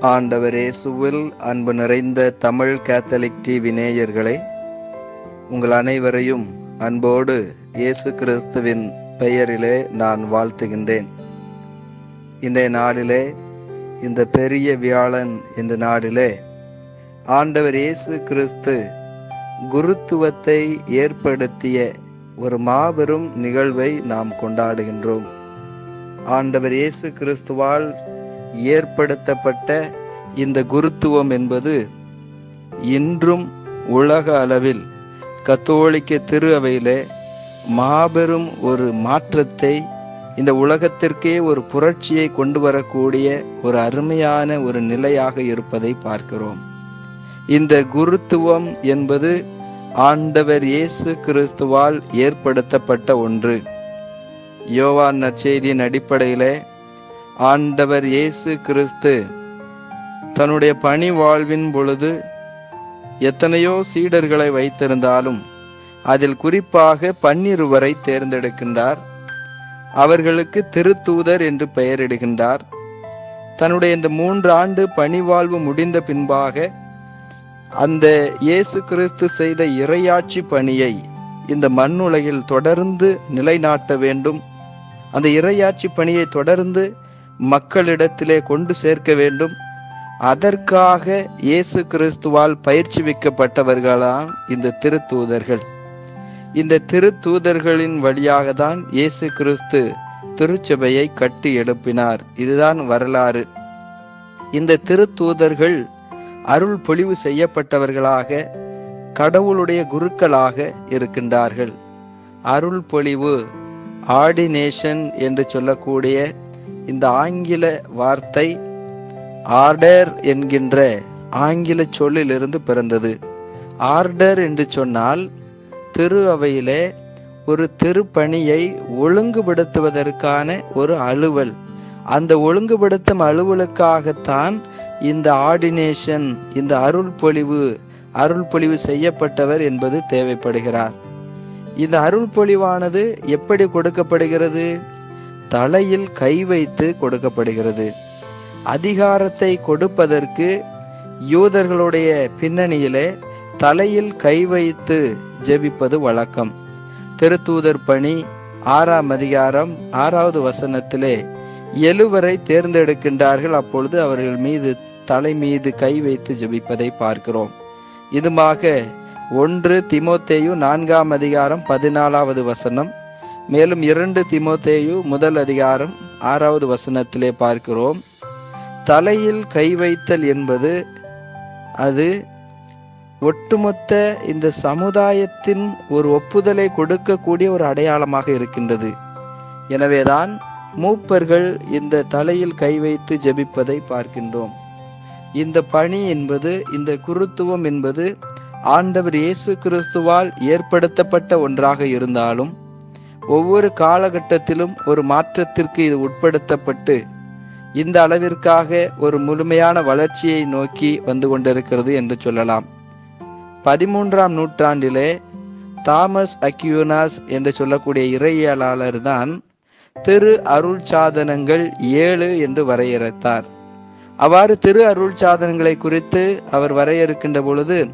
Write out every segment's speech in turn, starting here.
ஆண்டவர் இயேசுவில் அன்பு நிறைந்த தமிழ் கேத்தலிக் டி விநேயர்களே உங்கள் அனைவரையும் அன்போடு இயேசு கிறிஸ்துவின் பெயரிலே நான் வாழ்த்துகின்றேன். இன்றைய நாளிலே இந்த பெரிய வியாழன் என்ற நாளிலே ஆண்டவர் இயேசு கிறிஸ்து குருத்துவத்தை ஏற்படுத்திய ஒரு மாபெரும் நிகழ்வை நாம் கொண்டாடுகின்றோம். ஆண்டவர் இயேசு கிறிஸ்துவால் ஏற்படுத்தப்பட்ட இந்த குருத்துவம் என்பது இன்றும் உலக அளவில் கத்தோலிக்க திரு அவையிலே மாபெரும் ஒரு மாற்றத்தை இந்த உலகத்திற்கே ஒரு புரட்சியை கொண்டு வரக்கூடிய ஒரு அருமையான ஒரு நிலையாக இருப்பதை பார்க்கிறோம். இந்த குருத்துவம் என்பது ஆண்டவர் இயேசு கிறிஸ்துவால் ஏற்படுத்தப்பட்ட ஒன்று. யோவான் நற்செய்தியின் அடிப்படையிலே ஆண்டவர் இயேசு கிறிஸ்து தன்னுடைய பணி வாழ்வின் பொழுது எத்தனையோ சீடர்களை வைத்திருந்தாலும் அதில் குறிப்பாக பன்னிருவரை தேர்ந்தெடுக்கின்றார். அவர்களுக்கு திருத்தூதர் என்று பெயரிடுகின்றார். தன்னுடைய இந்த மூன்று ஆண்டு பணிவாழ்வு முடிந்த பின்பாக அந்த இயேசு கிறிஸ்து செய்த இறையாட்சி பணியை இந்த மண்ணுலகில் தொடர்ந்து நிலைநாட்ட வேண்டும் அந்த இறையாட்சி பணியை தொடர்ந்து மக்களிடத்திலே கொண்டு சேர்க்க வேண்டும். அதற்காக இயேசு கிறிஸ்துவால் பயிற்சி வைக்கப்பட்டவர்களாம் இந்த திருத்தூதர்கள். இந்த திருத்தூதர்களின் வழியாக தான் இயேசு கிறிஸ்து திருச்சபையை கட்டி எழுப்பினார். இதுதான் வரலாறு. இந்த திருத்தூதர்கள் அருள் பொழிவு செய்யப்பட்டவர்களாக கடவுளுடைய குருக்களாக இருக்கின்றார்கள். அருள் பொழிவு ஆர்டினேஷன் என்று சொல்லக்கூடிய இந்த ஆங்கில வார்த்தை ஆர்டர் என்கின்ற ஆங்கில சொல்லிலிருந்து பிறந்தது. ஆர்டர் என்று சொன்னால் திரு அவையிலே ஒரு திருப்பணியை ஒழுங்குபடுத்துவதற்கான ஒரு அலுவல். அந்த ஒழுங்குபடுத்தும் அலுவலுக்காகத்தான் இந்த ஆர்டினேஷன் இந்த அருள் பொழிவு அருள் பொழிவு செய்யப்பட்டவர் என்பது தேவைப்படுகிறார். இந்த அருள் பொழிவானது எப்படி கொடுக்கப்படுகிறது? தலையில் கை வைத்து கொடுக்கப்படுகிறது. அதிகாரத்தை கொடுப்பதற்கு யூதர்களுடைய பின்னணியிலே தலையில் கை வைத்து ஜெபிப்பது வழக்கம். திருத்தூதர் பணி ஆறாம் அதிகாரம் ஆறாவது வசனத்திலே எழுவரை தேர்ந்தெடுக்கின்றார்கள். அப்பொழுது அவர்கள் மீது தலை மீது கை வைத்து ஜெபிப்பதை பார்க்கிறோம். இதுமாக ஒன்று திமோத்தேயு நான்காம் அதிகாரம் பதினாலாவது வசனம். மேலும் இரண்டு திமோத்தேயு முதல் அதிகாரம் ஆறாவது வசனத்திலே பார்க்கிறோம். தலையில் கை வைத்தல் என்பது அது ஒட்டுமொத்த இந்த சமுதாயத்தின் ஒரு ஒப்புதலை கொடுக்கக்கூடிய ஒரு அடையாளமாக இருக்கின்றது. எனவேதான் மூப்பர்கள் இந்த தலையில் கை வைத்து ஜெபிப்பதை பார்க்கின்றோம். இந்த பணி என்பது இந்த குருத்துவம் என்பது ஆண்டவர் இயேசு கிறிஸ்துவால் ஏற்படுத்தப்பட்ட ஒன்றாக இருந்தாலும் ஒவ்வொரு காலகட்டத்திலும் ஒரு மாற்றத்திற்கு இது உட்படுத்தப்பட்டு இந்த அளவிற்காக ஒரு முழுமையான வளர்ச்சியை நோக்கி வந்து கொண்டிருக்கிறது என்று சொல்லலாம். பதிமூன்றாம் நூற்றாண்டிலே தாமஸ் அக்யூனாஸ் என்று சொல்லக்கூடிய இறையியலாளர் தான் திரு அருள் சாதனங்கள் ஏழு என்று வரையறுத்தார். அவ்வாறு திரு அருள் சாதனங்களை குறித்து அவர் வரையறுக்கின்ற பொழுது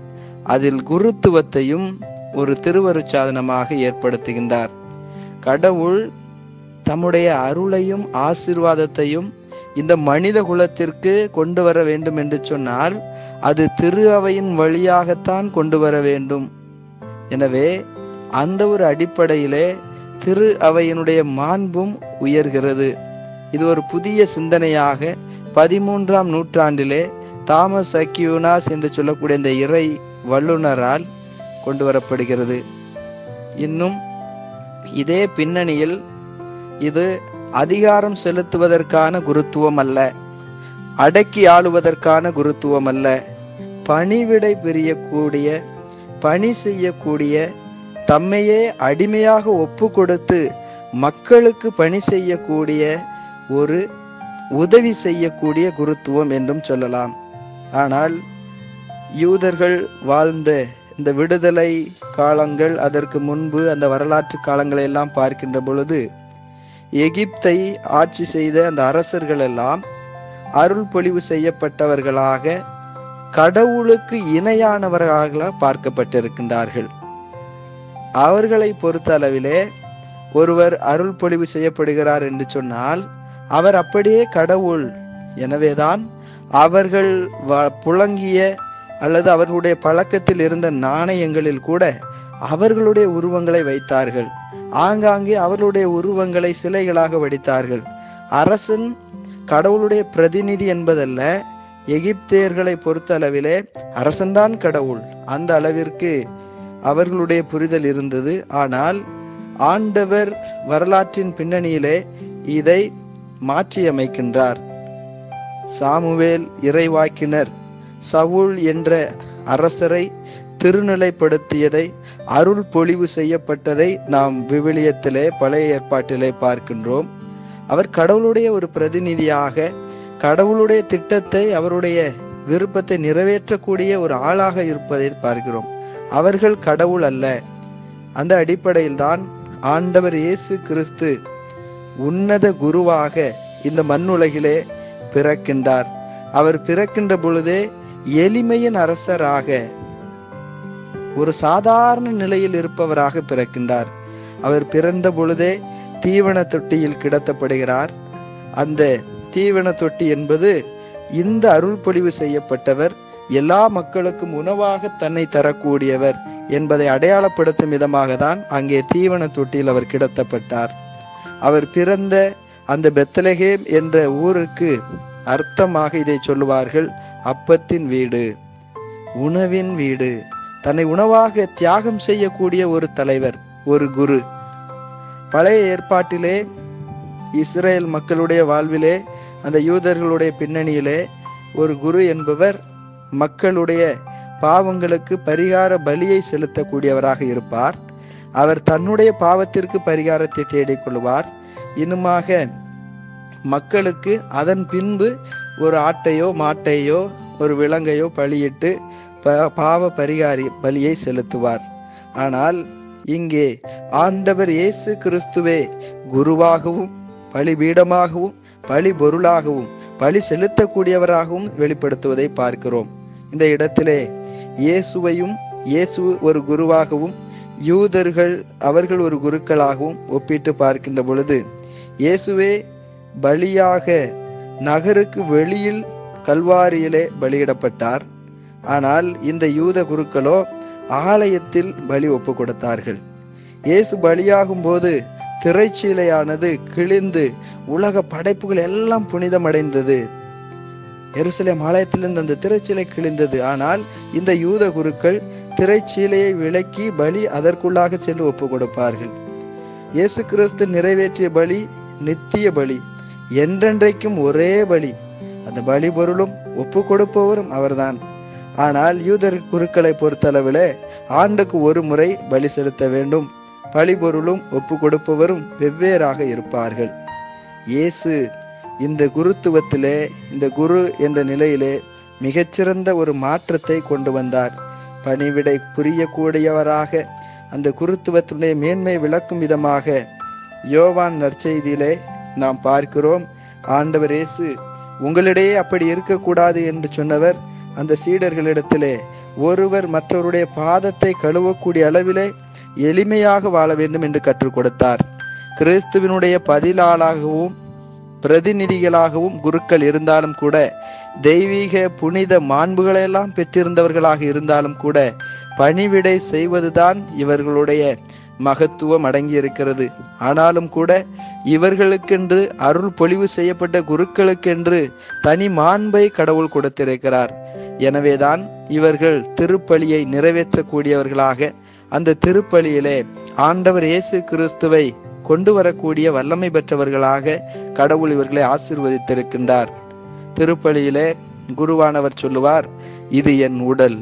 அதில் குருத்துவத்தையும் ஒரு திருவருட்சாதனமாக ஏற்படுத்துகின்றார். கடவுள் தம்முடைய அருளையும் ஆசிர்வாதத்தையும் இந்த மனித குலத்திற்கு கொண்டு வர வேண்டும் என்று சொன்னால் அது திரு அவையின் வழியாகத்தான் கொண்டு வர வேண்டும். எனவே அந்த ஒரு அடிப்படையிலே திரு அவையினுடைய மாண்பும் உயர்கிறது. இது ஒரு புதிய சிந்தனையாக பதிமூன்றாம் நூற்றாண்டிலே தாமஸ் அக்யூனாஸ் என்று சொல்லக்கூடிய இந்த இறை வல்லுனரால் கொண்டு வரப்படுகிறது இன்னும் இதே பின்னணியில் இது அதிகாரம் செலுத்துவதற்கான குருத்துவம் அல்ல அடக்கி ஆளுவதற்கான குருத்துவம் அல்ல பணிவிடை பிரியக்கூடிய பணி செய்யக்கூடிய தம்மையே அடிமையாக ஒப்பு கொடுத்து மக்களுக்கு பணி செய்யக்கூடிய ஒரு உதவி செய்யக்கூடிய குருத்துவம் என்றும் சொல்லலாம். ஆனால் யூதர்கள் வாழ்ந்த இந்த விடுதலை காலங்கள் அதற்கு முன்பு அந்த வரலாற்று காலங்களை எல்லாம் பார்க்கின்ற பொழுது எகிப்தை ஆட்சி செய்த அந்த அரசர்கள் எல்லாம் அருள் பொழிவு செய்யப்பட்டவர்களாக கடவுளுக்கு இணையானவர்களாக பார்க்கப்பட்டிருக்கின்றார்கள். அவர்களை பொறுத்த அளவிலே ஒருவர் அருள் பொழிவு செய்யப்படுகிறார் என்று சொன்னால் அவர் அப்படியே கடவுள். எனவேதான் அவர்கள் வ- புழங்கிய அல்லது அவர்களுடைய பழக்கத்தில் இருந்த நாணயங்களில் கூட அவர்களுடைய உருவங்களை வைத்தார்கள். ஆங்காங்கே அவர்களுடைய உருவங்களை சிலைகளாக வடித்தார்கள். அரசன் கடவுளுடைய பிரதிநிதி என்பதல்ல எகிப்தியர்களை பொறுத்த அளவிலே அரசன்தான் கடவுள். அந்த அளவிற்கு அவர்களுடைய புரிதல் இருந்தது. ஆனால் ஆண்டவர் வரலாற்றின் பின்னணியிலே இதை மாற்றியமைக்கின்றார். சாமுவேல் இறைவாக்கினர் சவுல் என்ற அரசரை திருநிலைப்படுத்தியதை அருள் பொழிவு செய்யப்பட்டதை நாம் விவிலியத்திலே பழைய ஏற்பாட்டிலே பார்க்கின்றோம். அவர் கடவுளுடைய ஒரு பிரதிநிதியாக கடவுளுடைய திட்டத்தை அவருடைய விருப்பத்தை நிறைவேற்றக்கூடிய ஒரு ஆளாக இருப்பதை பார்க்கிறோம். அவர்கள் கடவுள் அல்ல. அந்த அடிப்படையில் தான் ஆண்டவர் இயேசு கிறிஸ்து உன்னத குருவாக இந்த மண்ணுலகிலே பிறக்கின்றார். அவர் பிறக்கின்ற பொழுதே எளிமையின் அரசராக ஒரு சாதாரண நிலையில் இருப்பவராக பிறக்கின்றார். அவர் பிறந்த பொழுதே தீவன தொட்டியில் கிடத்தப்படுகிறார். அந்த தீவன தொட்டி என்பது இந்த அருள் பொழிவு செய்யப்பட்டவர் எல்லா மக்களுக்கும் உணவாக தன்னை தரக்கூடியவர் என்பதை அடையாளப்படுத்தும் விதமாக தான் அங்கே தீவன தொட்டியில் அவர் கிடத்தப்பட்டார். அவர் பிறந்த அந்த பெத்தலகேம் என்ற ஊருக்கு அர்த்தமாக இதை சொல்லுவார்கள் அப்பத்தின் வீடு உணவின் வீடு. தன்னை உணவாக தியாகம் செய்யக்கூடிய ஒரு தலைவர் ஒரு குரு. பழைய ஏற்பாட்டிலே இஸ்ரேல் மக்களுடைய வாழ்விலே அந்த யூதர்களுடைய பின்னணியிலே ஒரு குரு என்பவர் மக்களுடைய பாவங்களுக்கு பரிகார பலியை செலுத்தக்கூடியவராக இருப்பார். அவர் தன்னுடைய பாவத்திற்கு பரிகாரத்தை தேடிக்கொள்வார். இன்னுமாக மக்களுக்கு அதன் பின்பு ஒரு ஆட்டையோ மாட்டையோ ஒரு விலங்கையோ பலியிட்டு ப- பாவ பரிகாரி பலியை செலுத்துவார். ஆனால் இங்கே ஆண்டவர் இயேசு கிறிஸ்துவே குருவாகவும் பலிபீடமாகவும் பலி பொருளாகவும் பலி செலுத்தக்கூடியவராகவும் வெளிப்படுத்துவதை பார்க்கிறோம். இந்த இடத்திலே இயேசுவையும் இயேசு ஒரு குருவாகவும் யூதர்கள் அவர்கள் ஒரு குருக்களாகவும் ஒப்பிட்டு பார்க்கின்ற பொழுது இயேசுவே பலியாக நகருக்கு வெளியில் கல்வாரியிலே பலியிடப்பட்டார். ஆனால் இந்த யூத குருக்களோ ஆலயத்தில் பலி ஒப்பு கொடுத்தார்கள் இயேசு பலியாகும் போது திரைச்சீலையானது கிழிந்து உலக படைப்புகள் எல்லாம் புனிதமடைந்தது. எருசலேம் ஆலயத்திலிருந்து அந்த திரைச்சீலை கிழிந்தது. ஆனால் இந்த யூத குருக்கள் திரைச்சீலையை விலக்கி பலி அதற்குள்ளாக சென்று ஒப்பு கொடுப்பார்கள் இயேசு கிறிஸ்து நிறைவேற்றிய பலி நித்திய பலி. என்றென்றைக்கும் ஒரே பலி அந்த பலி பொருளும் ஒப்பு கொடுப்பவரும் அவர்தான். ஆனால் யூதர் குருக்களை பொறுத்தளவில் ஆண்டுக்கு ஒரு முறை பலி செலுத்த வேண்டும். பலி பொருளும் ஒப்பு கொடுப்பவரும் வெவ்வேறாக இருப்பார்கள். இயேசு இந்த குருத்துவத்திலே இந்த குரு என்ற நிலையிலே மிகச்சிறந்த ஒரு மாற்றத்தை கொண்டு வந்தார். பணிவிடை புரியக்கூடியவராக அந்த குருத்துவத்தினுடைய மேன்மை விளக்கும் விதமாக யோவான் நற்செய்தியிலே நாம் பார்க்கிறோம். ஆண்டவர் இயேசு உங்களிடையே அப்படி இருக்கக்கூடாது என்று சொன்னவர் அந்த சீடர்களிடத்திலே ஒருவர் மற்றவருடைய பாதத்தை கழுவக்கூடிய அளவிலே எளிமையாக வாழ வேண்டும் என்று கற்றுக் கொடுத்தார். கிறிஸ்துவினுடைய பதிலாளாகவும் பிரதிநிதிகளாகவும் குருக்கள் இருந்தாலும் கூட தெய்வீக புனித மாண்புகளெல்லாம் பெற்றிருந்தவர்களாக இருந்தாலும் கூட பணிவிடை செய்வதுதான் இவர்களுடைய மகத்துவம் அடங்கியிருக்கிறது. ஆனாலும் கூட இவர்களுக்கென்று அருள் பொழிவு செய்யப்பட்ட குருக்களுக்கென்று தனி மாண்பை கடவுள் கொடுத்திருக்கிறார். எனவேதான் இவர்கள் திருப்பலியை நிறைவேற்றக்கூடியவர்களாக அந்த திருப்பலியிலே ஆண்டவர் இயேசு கிறிஸ்துவை கொண்டு வரக்கூடிய வல்லமை பெற்றவர்களாக கடவுள் இவர்களை ஆசிர்வதித்திருக்கின்றார். திருப்பலியிலே குருவானவர் சொல்லுவார் இது என் உடல்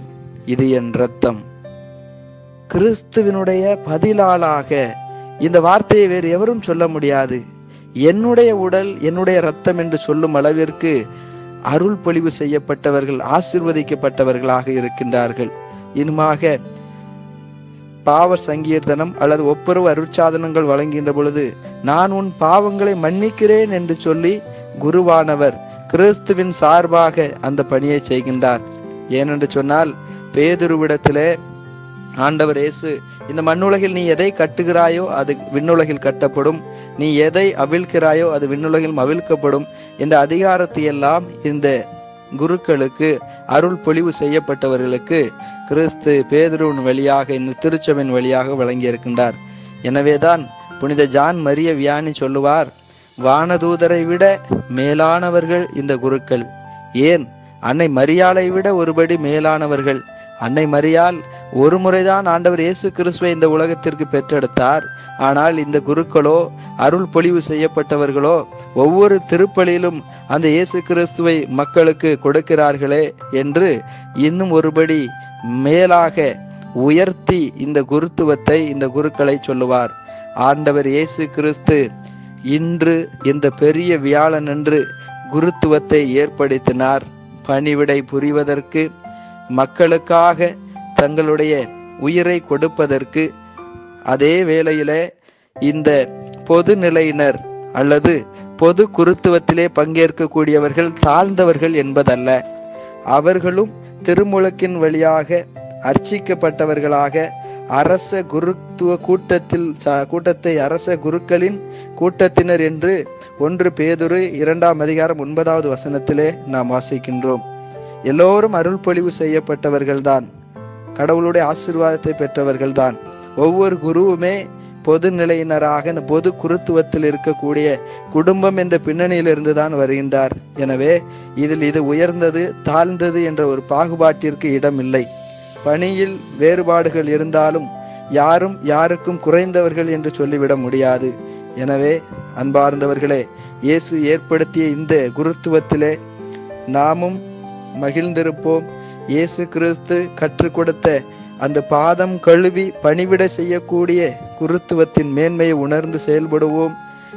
இது என் இரத்தம். கிறிஸ்துவினுடைய பதிலாளாக இந்த வார்த்தையை வேறு எவரும் சொல்ல முடியாது. என்னுடைய உடல் என்னுடைய ரத்தம் என்று சொல்லும் அளவிற்கு அருள் பொழிவு செய்யப்பட்டவர்கள் ஆசிர்வதிக்கப்பட்டவர்களாக இருக்கின்றார்கள். இனிமாக பாவ சங்கீர்த்தனம் அல்லது ஒப்புரவு அருட்சாதனங்கள் வழங்குகின்ற பொழுது நான் உன் பாவங்களை மன்னிக்கிறேன் என்று சொல்லி குருவானவர் கிறிஸ்துவின் சார்பாக அந்த பணியை செய்கின்றார். ஏனென்று சொன்னால் பேதுருவிடத்திலே ஆண்டவர் இயேசு இந்த மண்ணுலகில் நீ எதை கட்டுகிறாயோ அது விண்ணுலகில் கட்டப்படும். நீ எதை அவிழ்க்கிறாயோ அது விண்ணுலகில் அவிழ்க்கப்படும். இந்த அதிகாரத்தை எல்லாம் இந்த குருக்களுக்கு அருள் பொழிவு செய்யப்பட்டவர்களுக்கு கிறிஸ்து பேதுருவின் வழியாக இந்த திருச்சபின் வழியாக வழங்கியிருக்கின்றார். எனவேதான் புனித ஜான் மரிய வியானி சொல்லுவார் வானதூதரை விட மேலானவர்கள் இந்த குருக்கள். ஏன்? அன்னை மரியாளை விட ஒருபடி மேலானவர்கள். அன்னை மரியால் ஒரு முறைதான் ஆண்டவர் இயேசு கிறிஸ்துவை இந்த உலகத்திற்கு பெற்றெடுத்தார். ஆனால் இந்த குருக்களோ அருள் பொழிவு செய்யப்பட்டவர்களோ ஒவ்வொரு திருப்பலியிலும் அந்த இயேசு கிறிஸ்துவை மக்களுக்கு கொடுக்கிறார்களே என்று இன்னும் ஒருபடி மேலாக உயர்த்தி இந்த குருத்துவத்தை இந்த குருக்களை சொல்லுவார். ஆண்டவர் இயேசு கிறிஸ்து இன்று இந்த பெரிய வியாழன் என்று குருத்துவத்தை ஏற்படுத்தினார். பணிவிடை புரிவதற்கு மக்களுக்காக தங்களுடைய உயிரை கொடுப்பதற்கு அதே வேளையிலே இந்த பொது நிலையினர் அல்லது பொது குருத்துவத்திலே பங்கேற்கக்கூடியவர்கள் தாழ்ந்தவர்கள் என்பதல்ல அவர்களும் திருமுழக்கின் வழியாக அர்ச்சிக்கப்பட்டவர்களாக அரச குருத்துவ கூட்டத்தில் கூட்டத்தை அரச குருக்களின் கூட்டத்தினர் என்று ஒன்று பேதுரு இரண்டாம் அதிகாரம் ஒன்பதாவது வசனத்திலே நாம் வாசிக்கின்றோம். எல்லோரும் அருள் பொழிவு செய்யப்பட்டவர்கள்தான். கடவுளுடைய ஆசிர்வாதத்தை பெற்றவர்கள்தான். ஒவ்வொரு குருவுமே பொது நிலையினராக இந்த பொது குருத்துவத்தில் இருக்கக்கூடிய குடும்பம் என்ற பின்னணியிலிருந்து தான் வருகின்றார். எனவே இதில் இது உயர்ந்தது தாழ்ந்தது என்ற ஒரு பாகுபாட்டிற்கு இடமில்லை. பணியில் வேறுபாடுகள் இருந்தாலும் யாரும் யாருக்கும் குறைந்தவர்கள் என்று சொல்லிவிட முடியாது. எனவே அன்பார்ந்தவர்களே இயேசு ஏற்படுத்திய இந்த குருத்துவத்திலே நாமும் மகிழ்ந்திருப்போம். இயேசு கிறிஸ்து கற்றுக் கொடுத்த அந்த பாதம் கழுவி பணிவிட செய்யக்கூடிய குருத்துவத்தின் மேன்மையை உணர்ந்து செயல்படுவோம்.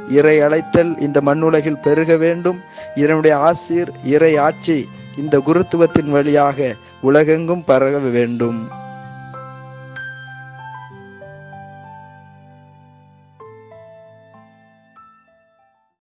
இறை அழைத்தல் இந்த மண்ணுலகில் பெருக வேண்டும். இதனுடைய ஆசீர் இறை ஆட்சி இந்த குருத்துவத்தின் வழியாக உலகெங்கும் பரவ வேண்டும்.